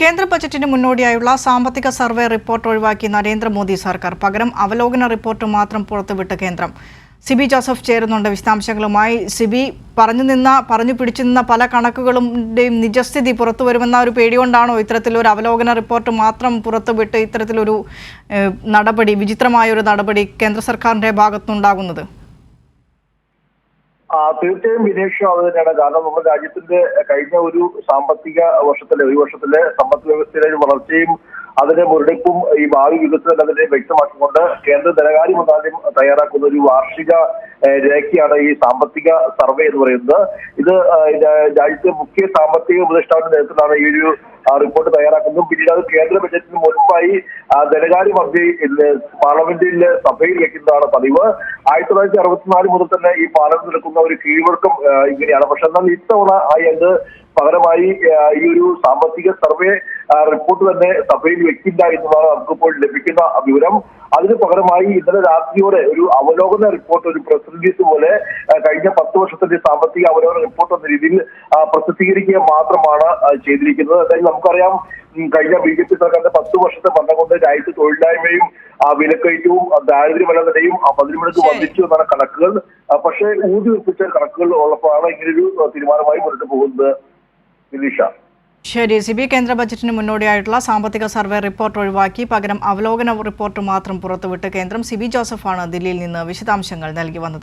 കേന്ദ്ര ബജറ്റിന് മുന്നോടിയായുള്ള സാമ്പത്തിക സർവേ റിപ്പോർട്ട് ഒഴിവാക്കി നരേന്ദ്രമോദി സർക്കാർ. പകരം അവലോകന റിപ്പോർട്ട് മാത്രം പുറത്തുവിട്ട് കേന്ദ്രം. സിബി ജോസഫ് ചേരുന്നുണ്ട് വിശദാംശങ്ങളുമായി. സിബി പറഞ്ഞു നിന്ന പറഞ്ഞു പിടിച്ചു നിന്ന പല കണക്കുകളുടെയും നിജസ്ഥിതി പുറത്തു വരുമെന്ന ഒരു പേടികൊണ്ടാണോ ഇത്തരത്തിലൊരു അവലോകന റിപ്പോർട്ട് മാത്രം പുറത്തുവിട്ട് ഇത്തരത്തിലൊരു നടപടി വിചിത്രമായ ഒരു നടപടി കേന്ദ്ര സർക്കാരിന്റെ ഭാഗത്തുനിന്നുണ്ടാകുന്നത്? തീർച്ചയായും വിനേഷ് അത് തന്നെയാണ് കാരണം നമ്മുടെ രാജ്യത്തിന്റെ കഴിഞ്ഞ ഒരു സാമ്പത്തിക വർഷത്തിലെ ഒരു വർഷത്തിലെ സമ്പദ് വ്യവസ്ഥയിലെ ഒരു വളർച്ചയും അതിന്റെ മുരടിപ്പും ഈ ഭാവി വികസനം അതിനെ വ്യക്തമാക്കിക്കൊണ്ട് കേന്ദ്ര ധനകാര്യ മന്ത്രാലയം തയ്യാറാക്കുന്ന ഒരു വാർഷിക രേഖയാണ് ഈ സാമ്പത്തിക സർവേ എന്ന് പറയുന്നത്. ഇത് രാജ്യത്തെ മുഖ്യ സാമ്പത്തിക ഉപദേഷ്ടാവിന്റെ നേതൃത്വത്തിലാണ് ഈ ഒരു റിപ്പോർട്ട് തയ്യാറാക്കുന്നതും. പിന്നീട് അത് കേന്ദ്ര ബജറ്റിന് മുൻപായി ധനകാര്യ മന്ത്രി പാർലമെന്റിൽ സഭയിൽ വെക്കുന്നതാണ് പതിവ്? ആയിരത്തി തൊള്ളായിരത്തി അറുപത്തിനാല് മുതൽ തന്നെ ഈ പാർലമെന്റ് നടക്കുന്ന ഒരു കീഴ്വർക്കം ഇങ്ങനെയാണ്. പക്ഷെ എന്നാൽ ഇത്തവണ അത് പകരമായി ഈ ഒരു സാമ്പത്തിക സർവേ റിപ്പോർട്ട് തന്നെ സഭയിൽ വെക്കില്ല എന്നതാണ് നമുക്കിപ്പോൾ ലഭിക്കുന്ന വിവരം. അതിന് പകരമായി ഇന്നലെ രാത്രിയോടെ ഒരു അവലോകന റിപ്പോർട്ട് ഒരു പ്രസ് റിലീസ് പോലെ കഴിഞ്ഞ പത്ത് വർഷത്തിന്റെ സാമ്പത്തിക അവലോകന റിപ്പോർട്ട് എന്ന രീതിയിൽ പ്രസിദ്ധീകരിക്കുക മാത്രമാണ് ചെയ്തിരിക്കുന്നത്. അതായത് നമുക്കറിയാം കഴിഞ്ഞ ബി ജെ പി സർക്കാരിന്റെ പത്ത് വർഷത്തെ ഭരണം ആ, വിലക്കയറ്റവും ആ, ദാരിദ്ര്യമലതയും പതിനു മണിക്ക് ശരി. വർദ്ധിച്ചു എന്നാണ് കണക്കുകൾ. പക്ഷേ ഊതി ഉറപ്പിച്ച കണക്കുകൾ ഉള്ളപ്പോഴാണ് ഇങ്ങനൊരു തീരുമാനമായി മുന്നോട്ട് പോകുന്നത് വിനീഷ ശരി. സി ബി കേന്ദ്ര ബജറ്റിന് മുന്നോടിയായിട്ടുള്ള സാമ്പത്തിക സർവേ റിപ്പോർട്ട് ഒഴിവാക്കി. പകരം അവലോകന റിപ്പോർട്ട് മാത്രം പുറത്തുവിട്ട് കേന്ദ്രം സിബി ജോസഫാണ് ദില്ലിയിൽ നിന്ന് വിശദാംശങ്ങൾ നൽകി വന്നത്.